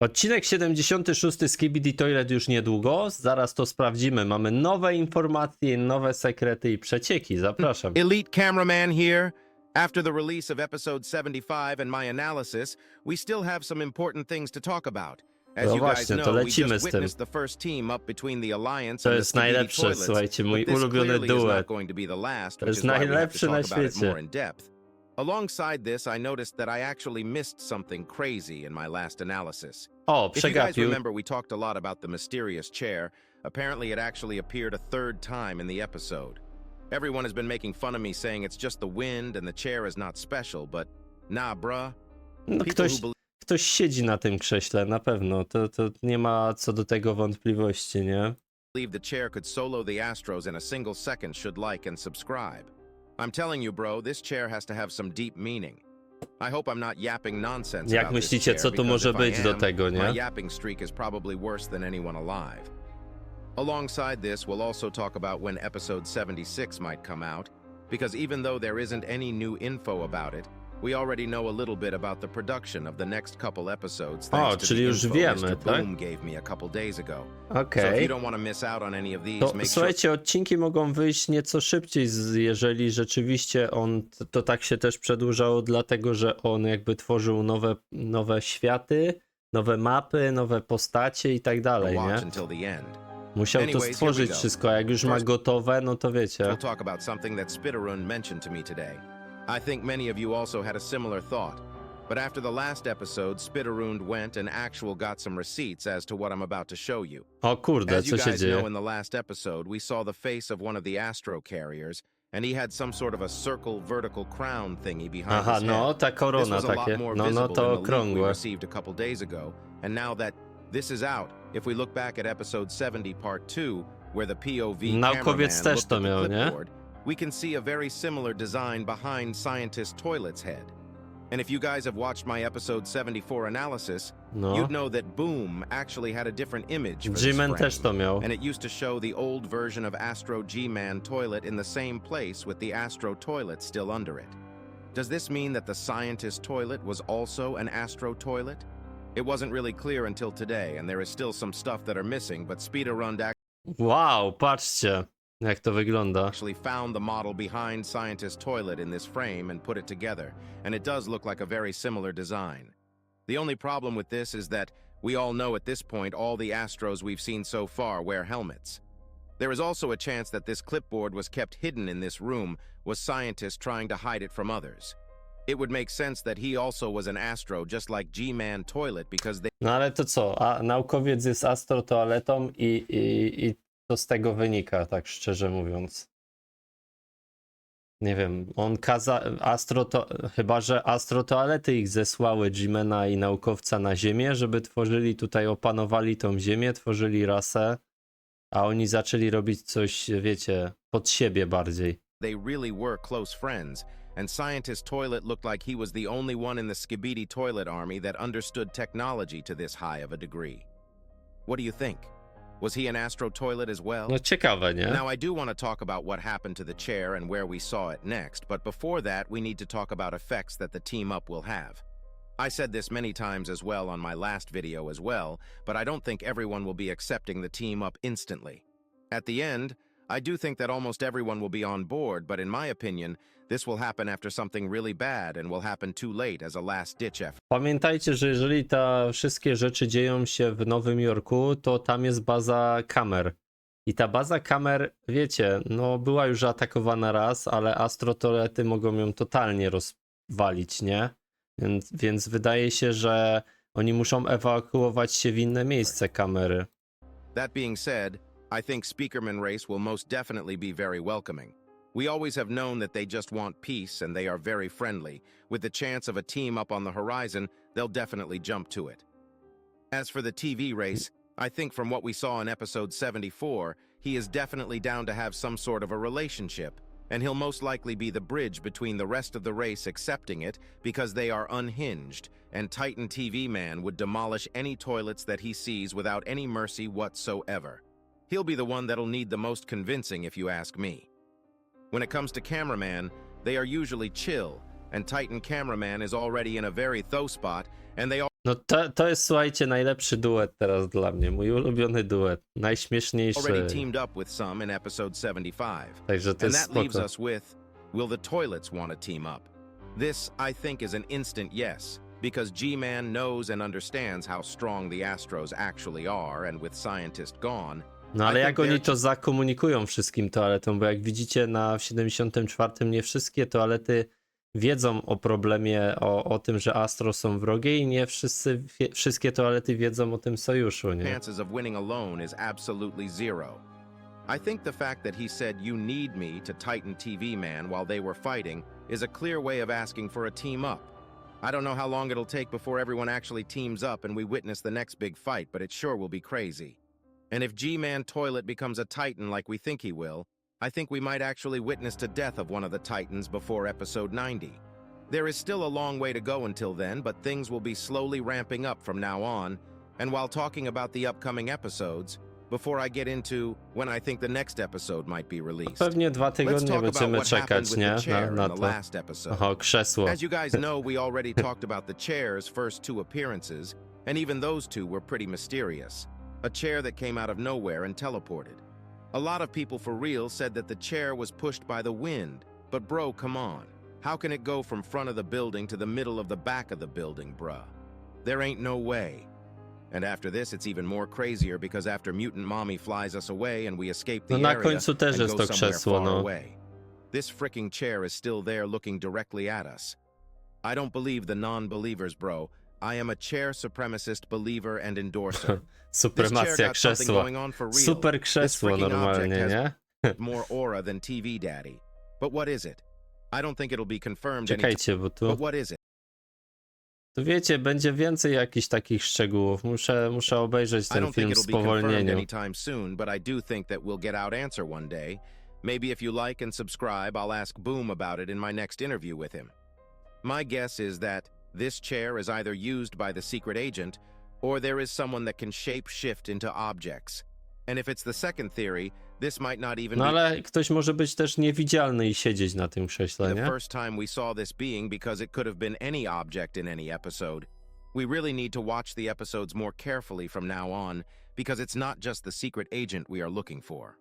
Odcinek 76 z Skibidi Toilet już niedługo. Zaraz to sprawdzimy. Mamy nowe informacje, nowe sekrety i przecieki. Zapraszam. Elite cameraman here. After the release of episode 75 and my analysis, we still have some important things to talk about. As No you guys właśnie, to know, we lecimy just z tym. witnessed the first team up between the Alliance To and the jest Skibidi najlepsze, Toilets, słuchajcie, mój ulubiony duet. to the jest najlepszy na świecie. Alongside this, I noticed that I actually missed something crazy in my last analysis. O, If you guys przegapił. remember, we talked a lot about the mysterious chair. Apparently, it actually appeared a third time in the episode. Everyone has been making fun of me, saying it's just the wind and the chair is not special, but nah, bruh. No, People ktoś, who believe ktoś siedzi na tym krześle, na pewno. To, to nie ma co do tego wątpliwości, nie? the chair could solo the Astros in a single second should like and subscribe. I'm telling you, bro, this chair has to have some deep meaning. I hope I'm not yapping nonsense Jak about this myślicie, chair, co tu because może if I być do am, tego, My nie? yapping streak is probably worse than anyone alive. Alongside this, we'll also talk about when episode 76 might come out, because even though there isn't any new info about it, we already know a little bit about the production of the next couple episodes thanks to czyli już wiemy, tak? Boom gave me a couple days ago. So if Okej. you don't want to miss out on any of these, To make sure słuchajcie, odcinki mogą wyjść nieco szybciej, jeżeli rzeczywiście on, to, tak się też przedłużało, dlatego że on jakby tworzył nowe, nowe światy, nowe mapy, nowe postacie i tak dalej, nie? Musiał to stworzyć wszystko, a jak już ma gotowe, no to wiecie. We'll talk about something that Spitterun mentioned to me today. I think many of you also had a similar thought. But after the last episode, Spitterund went and actual got some receipts as to what I'm about to show you. O kurde, As you co się guys know, in the last episode, we saw the face of one of the Astro carriers, and he had some sort of a circle vertical crown thingy behind Aha, his head. no, ta This korona was a lot takie. more No, no visible to than the leak we okrągłe. received a couple days ago. And now that this is out, if we look back at episode 70, part 2, where the POV Naukowiec cameraman też looked to at the miał, nie? clipboard, we can see a very similar design behind Scientist Toilet's head. And if you guys have watched my episode 74 analysis, No. you'd know that Boom actually had a different image for G-Man frame. też to miał. And it used to show the old version of Astro G-Man toilet in the same place with the Astro toilet still under it. Does this mean that the scientist toilet was also an Astro toilet? It wasn't really clear until today, and there is still some stuff that are missing, but Speederund Wow, patrzcie, jak to wygląda. actually found the model behind Scientist Toilet in this frame and put it together, and it does look like a very similar design. The only problem with this is that we all know at this point all the Astros we've seen so far wear helmets. There is also a chance that this clipboard was kept hidden in this room, was scientists trying to hide it from others. It would make sense that he also was an Astro just like G-Man Toilet because they No ale to co? A naukowiec jest astrotoaletą i, i, i to z tego wynika, tak szczerze mówiąc. Nie wiem, on kaza astro to, chyba że astrotoalety ich zesłały Jimena i naukowca na Ziemię, żeby tworzyli tutaj, opanowali tą Ziemię, tworzyli rasę, a oni zaczęli robić coś, wiecie, pod siebie bardziej. they really were close friends, and Scientist Toilet looked like he was the only one in the Skibidi Toilet army that understood technology to this high of a degree. What do you think? Was he an Astro Toilet as well? No ciekawe, nie? Now, I do want to talk about what happened to the chair and where we saw it next, but before that, we need to talk about effects that the team up will have. I said this many times as well on my last video as well, but I don't think everyone will be accepting the team up instantly. At the end, I do think that almost everyone will be on board, but in my opinion, this will happen after something really bad and will happen too late as a last ditch effort. Pamiętajcie, że jeżeli te wszystkie rzeczy dzieją się w Nowym Jorku, to tam jest baza kamer. I ta baza kamer, wiecie, no była już atakowana raz, ale astrotolety mogą ją totalnie rozwalić, nie? Więc, więc wydaje się, że oni muszą ewakuować się w inne miejsce kamery. That being said, I think Speakerman Race will most definitely be very welcoming. We always have known that they just want peace and they are very friendly. With the chance of a team up on the horizon, they'll definitely jump to it. As for the TV race, I think from what we saw in episode 74, he is definitely down to have some sort of a relationship, and he'll most likely be the bridge between the rest of the race accepting it because they are unhinged, and Titan TV Man would demolish any toilets that he sees without any mercy whatsoever. He'll be the one that'll need the most convincing if you ask me. When it comes to cameraman, they are usually chill, and Titan cameraman is already in a very tho spot, and they No to, to jest, słuchajcie, najlepszy duet teraz dla mnie. Mój ulubiony duet. Najśmieszniejszy. Already teamed up with some in episode 75. Także to And jest that leaves spoko. us with Will the toilets want to team up? This, I think, is an instant yes, because G Man knows and understands how strong the Astros actually are, and with scientists gone, No ale jak oni to zakomunikują wszystkim toaletom, bo jak widzicie na 74 nie wszystkie toalety wiedzą o problemie, o, o tym, że Astro są wrogie i nie wszyscy, wszystkie toalety wiedzą o tym sojuszu, nie? chances of winning alone is absolutely zero. I think the fact that he said, You need me to Titan TV Man while they were fighting is a clear way of asking for a team up. I don't know how long it'll take before everyone actually teams up and we witness the next big fight, but it sure will be crazy. And if G Man Toilet becomes a Titan like we think he will, I think we might actually witness the death of one of the Titans before episode 90. There is still a long way to go until then, but things will be slowly ramping up from now on, and while talking about the upcoming episodes, before I get into when I think the next episode might be released, Pewnie dwa let's tygodnie talk about będziemy what happened czekać, with nie? the chair Na, in na the to. last episode. Krzesło. As you guys know, we already talked about the chair's first two appearances, and even those two were pretty mysterious. A chair that came out of nowhere and teleported. A lot of people for real said that the chair was pushed by the wind, but bro, come on. How can it go from front of the building to the middle of the back of the building, bruh? There ain't no way. And after this, it's even more crazier because after Mutant Mommy flies us away and we escape the No area and go somewhere krzesło, far no. away. This fricking chair is still there looking directly at us. I don't believe the non-believers, bro. I am a chair supremacist believer and endorser. Supremacja krzesła. going on for real. Super krzesło normalnie, nie? more aura than TV Daddy. But what is it? I don't think it'll be confirmed. Czekajcie, bo tu, But what is it? tu wiecie, będzie więcej jakichś takich szczegółów. Muszę, muszę obejrzeć ten film w it'll be confirmed spowolnieniu. anytime soon, but I do think that we'll get out answer one day. Maybe if you like and subscribe, I'll ask Boom about it in my next interview with him. My guess is that this chair is either used by the secret agent, or there is someone that can shape shift into objects. And if it's the second theory, this might not even No be ale ktoś może być też niewidzialny i siedzieć na tym krześle, the nie? first time we saw this being because it could have been any object in any episode. We really need to watch the episodes more carefully from now on because it's not just the secret agent we are looking for.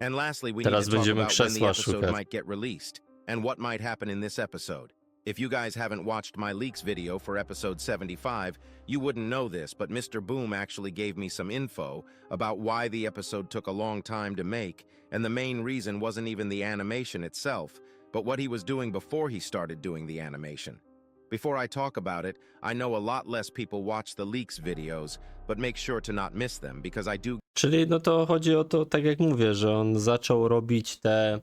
And lastly, we Teraz need to talk będziemy about when the krzesła episode szukać. might get released and what might happen in this episode. If you guys haven't watched my leaks video for episode 75, you wouldn't know this, but Mr. Boom actually gave me some info about why the episode took a long time to make, and the main reason wasn't even the animation itself, but what he was doing before he started doing the animation. Before I talk about it, I know a lot less people watch the leaks videos, but make sure to not miss them because I do Czyli no to chodzi o to, tak jak mówię, że on zaczął robić te,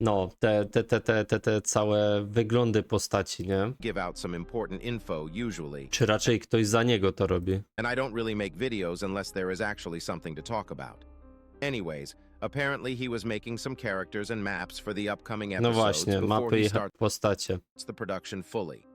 no, te, te, te, te, te, te całe wyglądy postaci, nie? give out some important info usually, Czy raczej ktoś za niego to robi? and I don't really make videos unless there is actually something to talk about. Anyways, apparently he was making some characters and maps for the upcoming No episodes właśnie, before mapy he i starts postacie. the production fully.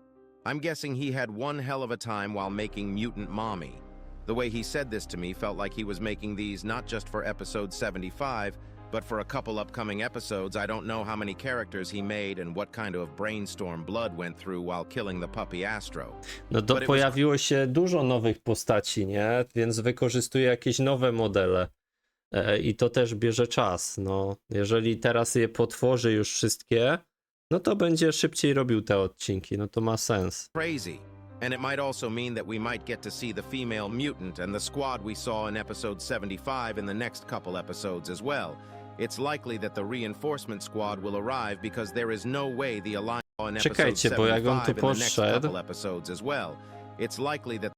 I'm guessing he had one hell of a time while making Mutant Mommy. The way he said this to me felt like he was making these not just for episode 75, but for a couple upcoming episodes. I don't know how many characters he made and what kind of brainstorm blood went through while killing the puppy Astro. No to it was- pojawiło się dużo nowych postaci, nie? Więc wykorzystuje jakieś nowe modele. E, I to też bierze czas. No, jeżeli teraz je potworzy już wszystkie, no to będzie szybciej robił te odcinki. No to ma sens. Crazy. And it might also mean that we might get to see the female mutant and the squad we saw in episode 75 in the next couple episodes as well. It's likely that the reinforcement squad will arrive because there is no way the alliance in episode Czekajcie, bo jak on 75 tu in the next poszedł- episodes as well. It's likely that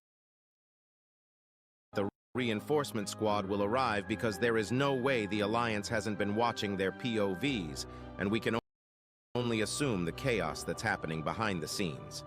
the reinforcement squad will arrive because there is no way the alliance hasn't been watching their POVs and we can only assume the chaos that's happening behind the scenes.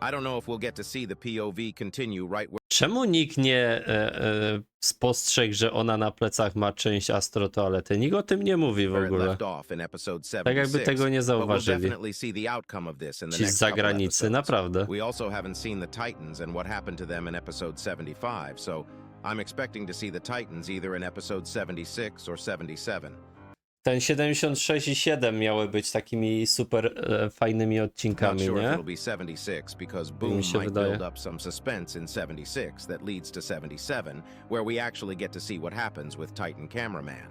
I don't know if we'll get to see the POV continue right where Czemu nikt nie e, e, spostrzegł, że ona na plecach ma część astrotoalety? Nikt o tym nie mówi w it ogóle. left off in episode Tak jakby 76. tego nie But we'll zauważyli. definitely see the outcome of this in the Ci z couple zagranicy, episodes. naprawdę. We also haven't seen the Titans and what happened to them in episode 75, so I'm expecting to see the Titans either in episode 76 or 77. Ten 76 i 7 miały być takimi super e, fajnymi Not odcinkami, sure if nie? it'll be 76 because Boom się might wydaje. build up some suspense in 76 that leads to 77, where we actually get to see what happens with Titan Cameraman.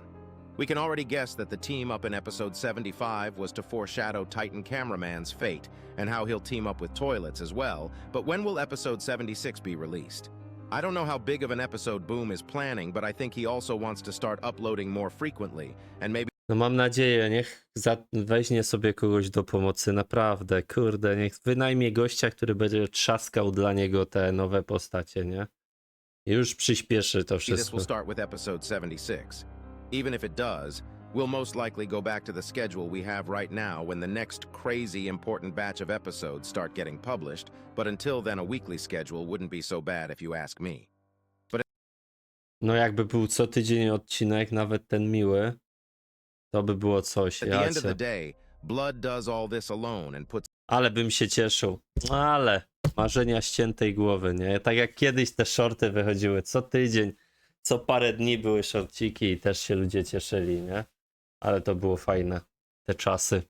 We can already guess that the team up in episode 75 was to foreshadow Titan Cameraman's fate and how he'll team up with toilets as well, but when will episode 76 be released? I don't know how big of an episode Boom is planning, but I think he also wants to start uploading more frequently and maybe No mam nadzieję, niech za, weźmie sobie kogoś do pomocy, naprawdę, kurde, niech wynajmie gościa, który będzie trzaskał dla niego te nowe postacie, nie? Już przyspieszy to this will wszystko. start with episode 76. Even if it does, we'll most likely go back to the schedule we have right now when the next crazy important batch of episodes start getting published, but until then, a weekly schedule wouldn't be so bad if you ask me. No jakby był co tydzień odcinek, nawet ten miły, to by było coś, At the ja end of cię. the day, Blood does all this alone and puts Ale bym się cieszył. Ale marzenia ściętej głowy, nie? Tak jak kiedyś te shorty wychodziły co tydzień, co parę dni były shorciki i też się ludzie cieszyli, nie? Ale to było fajne, te czasy.